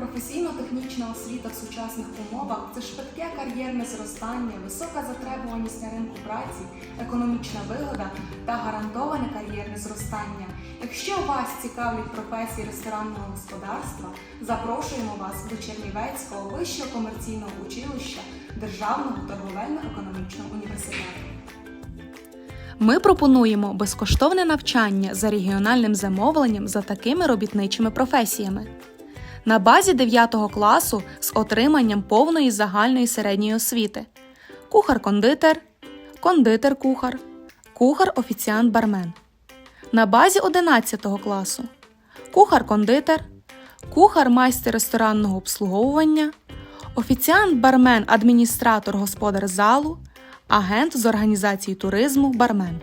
Професійно-технічна освіта в сучасних умовах це швидке кар'єрне зростання, висока затребуваність на ринку праці, економічна вигода та гарантоване кар'єрне зростання. Якщо вас цікавлять професії ресторанного господарства, запрошуємо вас до Чернівецького вищого комерційного училища Державного торговельно-економічного університету. Ми пропонуємо безкоштовне навчання за регіональним замовленням за такими робітничими професіями. На базі 9 класу з отриманням повної загальної середньої освіти: кухар-кондитер, кондитер-кухар, кухар-офіціант-бармен. На базі 11 класу кухар-кондитер, кухар-майстер ресторанного обслуговування, офіціант-бармен, адміністратор господар залу, агент з організації туризму, бармен.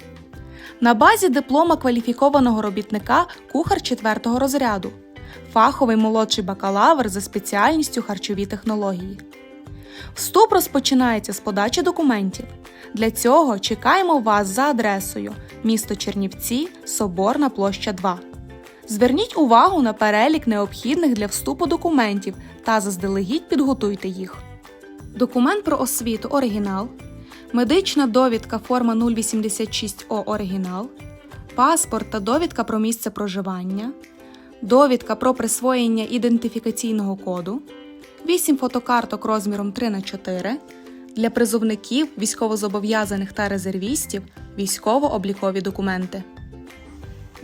На базі диплома кваліфікованого робітника кухар 4 розряду, фаховий молодший бакалавр за спеціальністю харчові технології. Вступ розпочинається з подачі документів. Для цього чекаємо вас за адресою місто Чернівці, Соборна площа 2. Зверніть увагу на перелік необхідних для вступу документів та заздалегідь підготуйте їх. Документ про освіту оригінал, медична довідка форма 086О оригінал, паспорт та довідка про місце проживання, довідка про присвоєння ідентифікаційного коду, 8 фотокарток розміром 3 х 4 для призовників, військовозобов'язаних та резервістів військово-облікові документи.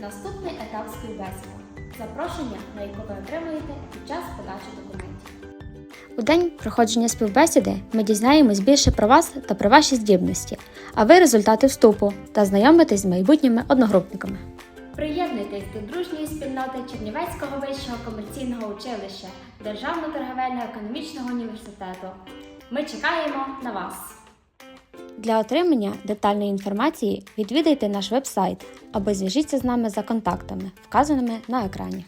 Наступний етап співбесіда. Запрошення, на яке ви отримуєте під час подачі документів. У день проходження співбесіди ми дізнаємось більше про вас та про ваші здібності, а ви результати вступу та знайомитесь з майбутніми одногрупниками. Приєднуйтесь до дружньої спільноти Чернівецького вищого комерційного училища Державного торговельно-економічного університету. Ми чекаємо на вас! Для отримання детальної інформації відвідайте наш веб-сайт або зв'яжіться з нами за контактами, вказаними на екрані.